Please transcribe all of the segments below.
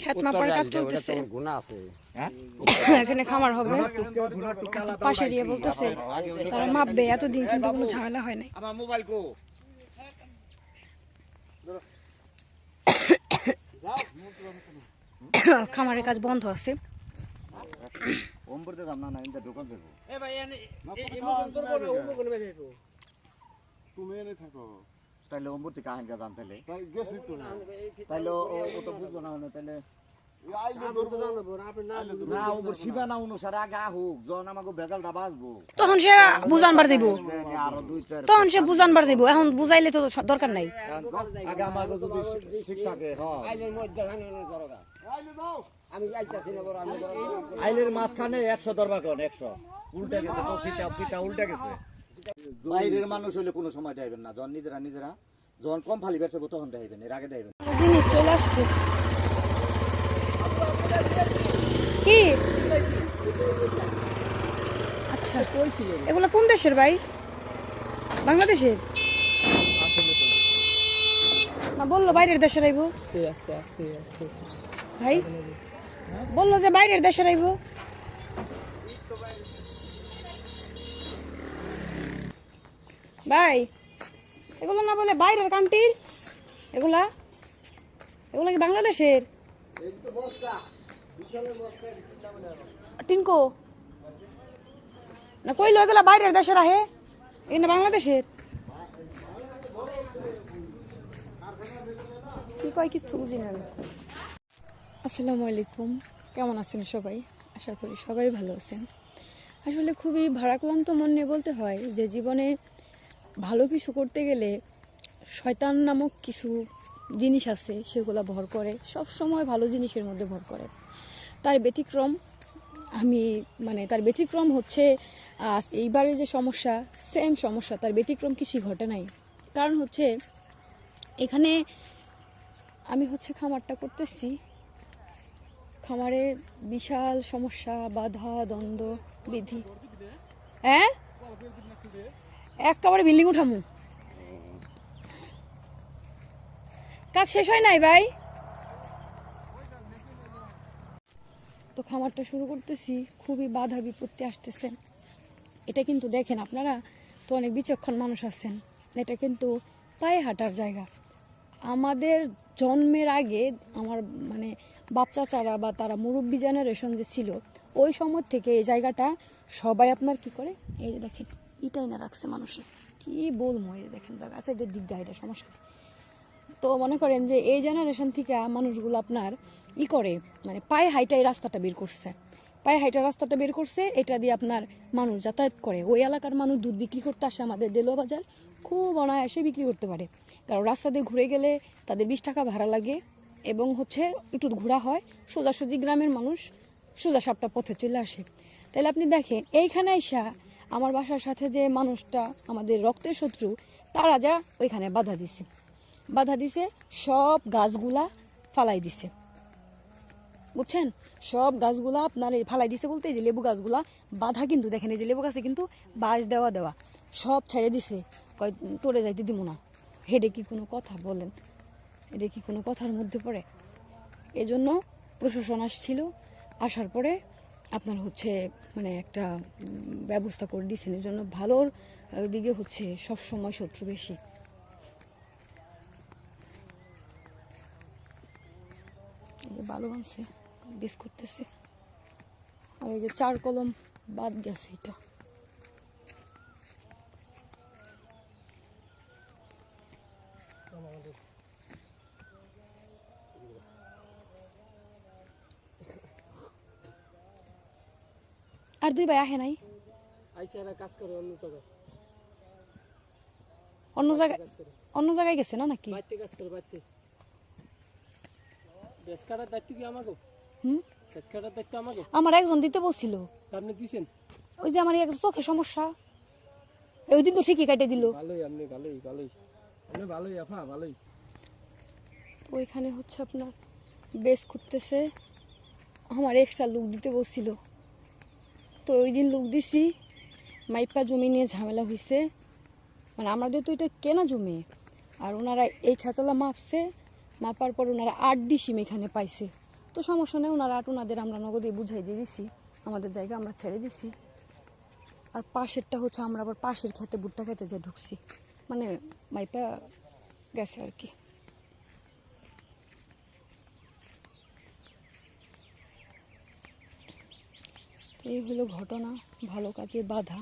ক্ষেত মাপার কাজ চলতেছে এখানে খামার হবে পাশে দিয়ে বলতেছে তারা মাপবে এতদিন কিন্তু কোনো ঝামেলা হয় নাই মোবাইল কো খামারের কাজ বন্ধ আছে তুমি এনে থাকো তাইলে ওমবর থেকে আহেন গাজান তাইলে। তাই গেছি তো না। তাইলে ও তো বুঝব না তাইলে তখন সে বুঝানবার যাইব। আরও তখন সে বুঝানবার যাইব। এখন বুঝাইলে তো দরকার নাই। আগে আমাকে যদি ঠিক থাকে হ্যাঁ আইলে দাও আইলের মাঝখানে একশো দরবার করেন একশো। উল্টে গেছে তো ফিটা ফিটা উল্টে গেছে। বাইরের মানুষ হইলে কোনো সময় দেবেন না। যখন নিজেরা নিজেরা যখন কম ফালি বেরছে তখন দেবেন এর আগে দেবেন জিনিস চলে আসছে। কি? আচ্ছা এগুলো কোন দেশের ভাই? বাংলাদেশের? না বলল বাইরের দেশের আইব ভাই বলল যে বাইরের দেশের আইব ভাই এগুলো না বলে বাইরের কান্ট্রির এগুলা? এগুলা কি বাংলাদেশের? টিনকো? না কইলো এগুলা বাইরের দেশের আহে? এখানে বাংলাদেশের? কি কয় কিছু বুঝি না আসসালামু আলাইকুম। কেমন আছেন সবাই? আশা করি সবাই ভালো আছেন। আসলে খুবই ভারাক্রান্ত মন নিয়ে বলতে হয় যে জীবনে ভালো কিছু করতে গেলে শয়তান নামক কিছু জিনিস আছে, সেগুলো ভর করে, সব সময় ভালো জিনিসের মধ্যে ভর করে। তার ব্যতিক্রম, আমি মানে তার ব্যতিক্রম হচ্ছে এইবারে যে সমস্যা সেম সমস্যা, তার ব্যতিক্রম কিছুই ঘটে নাই। কারণ হচ্ছে, এখানে আমি হচ্ছে খামারটা করতেছি। খামারে বিশাল সমস্যা, বাধা, দ্বন্দ্ব, বিধি। হ্যাঁ? একেবারে বিল্ডিং উঠামু। কাজ শেষ হয় নাই ভাই? তো খামারটা শুরু করতেছি, খুবই বাধা বিপত্তি আসতেছে। এটা কিন্তু দেখেন আপনারা, তো অনেক বিচক্ষণ মানুষ আছেন। এটা কিন্তু পায়ে হাঁটার জায়গা। আমাদের জন্মের আগে আমার মানে বাচ্চা চারা বা তারা মুরব্বী জেনারেশন যে ছিল, ওই সময় থেকে এই জায়গাটা সবাই আপনার কি করে? এই দেখেন। ইটাই না রাখছে মানুষে কি বলব এই দেখেন আছে এটা দিক এটা সমস্যা তো মনে করেন যে এই জেনারেশন থেকে মানুষগুলো আপনার ই করে মানে পায়ে হাইটাই রাস্তাটা বের করছে। পায়ে হাইটা রাস্তাটা বের করছে, এটা দিয়ে আপনার মানুষ যাতায়াত করে। ওই এলাকার মানুষ দুধ বিক্রি করতে আসে আমাদের দেলোয়া বাজার, খুব অনায়াসে বিক্রি করতে পারে। কারণ রাস্তা দিয়ে ঘুরে গেলে তাদের বিশ টাকা ভাড়া লাগে এবং হচ্ছে একটু ঘোরা হয়, সোজাসুজি গ্রামের মানুষ সোজা সাপটা পথে চলে আসে। তাহলে আপনি দেখেন, এইখানে আইসা আমার বাসার সাথে যে মানুষটা আমাদের রক্তের শত্রু, তারা যা ওইখানে বাধা দিছে। বাধা দিছে, সব গাছগুলা ফালাই দিছে। বুঝছেন? সব গাছগুলা আপনার ফালাই দিছে বলতে যে লেবু গাছগুলা, বাধা কিন্তু দেখেন, এই যে লেবু গাছে কিন্তু বাঁশ দেওয়া দেওয়া, সব ছেড়ে দিছে। কয় তোরে যাইতে দিব না। হেডে কি কোনো কথা বলেন? এটা কি কোনো কথার মধ্যে পড়ে? এজন্য প্রশাসন আসছিল, আসার পরে আপনার হচ্ছে মানে একটা ব্যবস্থা করে দিয়েছেন। এর জন্য ভালোর দিকে হচ্ছে সব সময় শত্রু বেশি। এই যে বালু আনছে বিস করতেছে। আর এই যে চার কলম বাদ গেছে এটা। আর দুই ভাই আহে নাই। কাজ করে অন্য জায়গায়। অন্য জায়গায় গেছে না নাকি? আমার একজন দিতে বলছিল। আপনি দিছেন? ওই যে আমার চোখে সমস্যা। ওই দিন তো ঠিকই কাটে দিল। ভালোই আপনি ভালোই ভালোই। আপনি ভালোই আপা ভালোই। ওইখানে হচ্ছে আপনার বেশ করতেছে। আমার এক্সট্রা লুক দিতে বলছিল। তো ওই দিন লুক দিছি, মাইপা জমি নিয়ে ঝামেলা হয়েছে মানে আমাদের তো এটা কেনা জমি, আর ওনারা এই খেতলা মাপছে, মাপার পর ওনারা আট ডিসিম এখানে পাইছে। তো সমস্যা নেই, ওনারা আট ওনাদের আমরা নগদে বুঝাই দিয়ে দিছি, আমাদের জায়গা আমরা ছেড়ে দিছি। আর পাশেরটা হচ্ছে আমরা আবার পাশের খেতে ভুট্টা খেতে যে ঢুকছি। মানে মাইপা গেছে আর কি। এই হলো ঘটনা, ভালো কাজে বাধা,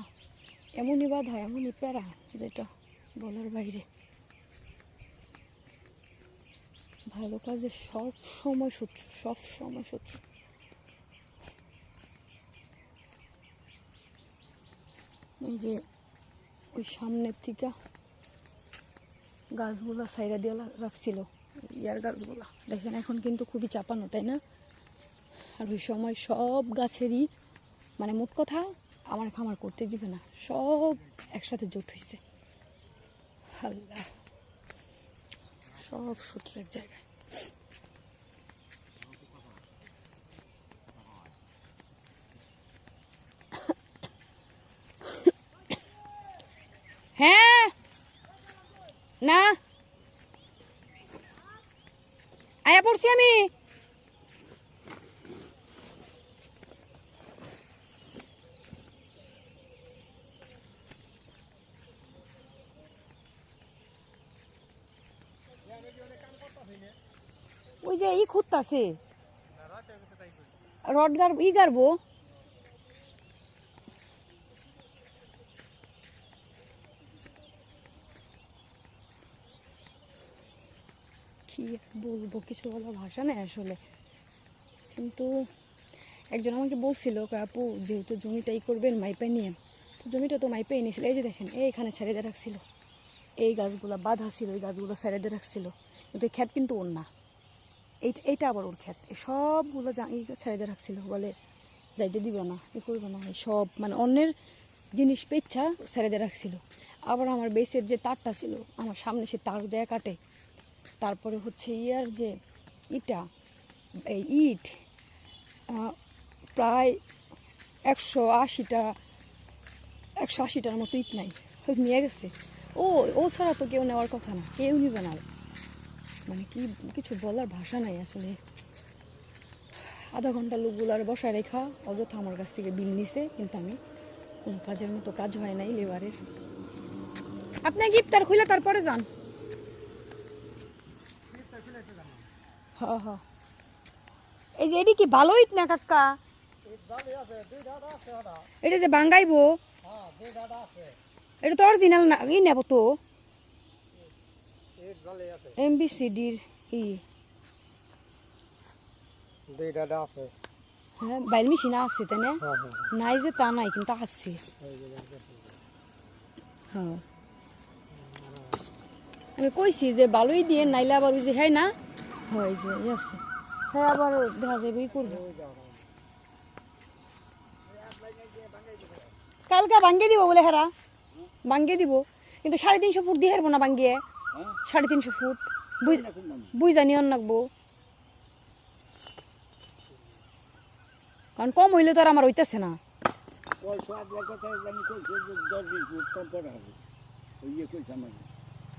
এমনই বাধা, এমনই প্যারা যেটা বলার বাইরে। ভালো কাজে সব সময় শত্রু, সব সময় শত্রু। এই যে ওই সামনের থেকে গাছগুলা সাইডা দিয়ে রাখছিল ইয়ার গাছগুলা। দেখেন, এখন কিন্তু খুবই চাপানো, তাই না? আর ওই সময় সব গাছেরই মানে মোট কথা, আমার খামার করতে দিবে না। সব একসাথে জোট হয়েছে আল্লাহ। সব সূত্র এক জায়গায়। হ্যাঁ! না! আয়া পড়ছি আমি। ওই যে ই খুঁজতাছে। রড ই গারবো কি বলব, কিছু বলার ভাষা নেই আসলে। কিন্তু একজন আমাকে বলছিল আপু, যেহেতু জমিটাই করবেন মাইপে নিয়ে, তো জমিটা তো মাইপে নিয়েছিল এই যে দেখেন এইখানে ছেড়ে দিয়ে রাখছিল। এই গাছগুলা বাঁধা ছিল, এই গাছগুলো ছেড়ে দিয়ে রাখছিল। কিন্তু ক্ষেত কিন্তু ওর না। এইটা এইটা আবার ওর ক্ষেত এই সবগুলো এই ছেড়ে দিয়ে রাখছিল বলে যাইতে দিবে না, এ করবে না। এই সব মানে অন্যের জিনিস পেচ্ছা ছেড়ে দিয়ে রাখছিল আবার আমার বেসের যে তারটা ছিল, আমার সামনে সে তার যায় কাটে। তারপরে হচ্ছে ইয়ার যে ইটা, এই ইট প্রায় একশো আশিটা, একশো আশিটার মতো ইট নাই নিয়ে গেছে। ও ও ছাড়া তো কেউ নেওয়ার কথা না, কেউ নিবে না মানে কি, কিছু বলার ভাষা নাই আসলে। আধা ঘণ্টা লোকগুলার বসায় রেখা, অযথা আমার কাছ থেকে বিল নিছে, কিন্তু আমি কোনো কাজের মতো কাজ হয় নাই লেবারের। আপনি গিফতার খুলে তারপরে যান। হ্যাঁ হ্যাঁ। এই যে এটি কি ভালো ইট না কাকা এটা যে বাঙ্গাইবো? এটা তো অরিজিনাল না, ই নেব তো। এমবিসিডির ই। দুইটা আছে। হ্যাঁ বাইল মেশিন আছে তাই না হ্যাঁ হ্যাঁ। নাই যে তা নাই কিন্তু আছে। হ্যাঁ। আমি কইছি যে ভালোই দিয়ে নাইলে আবার ওই যে হ্যাঁ না? হয় যে আছে। হ্যাঁ আবার দেখা যাবে ই করব। কালকে ভাঙ্গিয়ে দিব বলে হেরা। ভাঙ্গিয়ে দিব। কিন্তু সাড়ে তিনশো ফুট দিয়ে হেরবো না ভাঙ্গিয়ে। সাড়ে তিনশো ফুট। বুঝ জানি অন রাখব কারণ কম হইলে তো আর আমার হইতেছে না। ইয়ে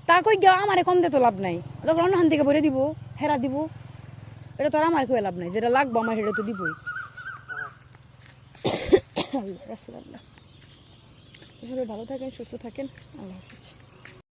তা কই আমারে কম দিতে লাভ নাই। তখন অন্য হান থেকে ভরে দিব হেরা দিব। এটা তো আর আমার কই লাভ নাই যেটা লাগবো আমার সেটা তো দিবই। সবাই ভালো থাকেন সুস্থ থাকেন। আল্লাহ হাফিজ।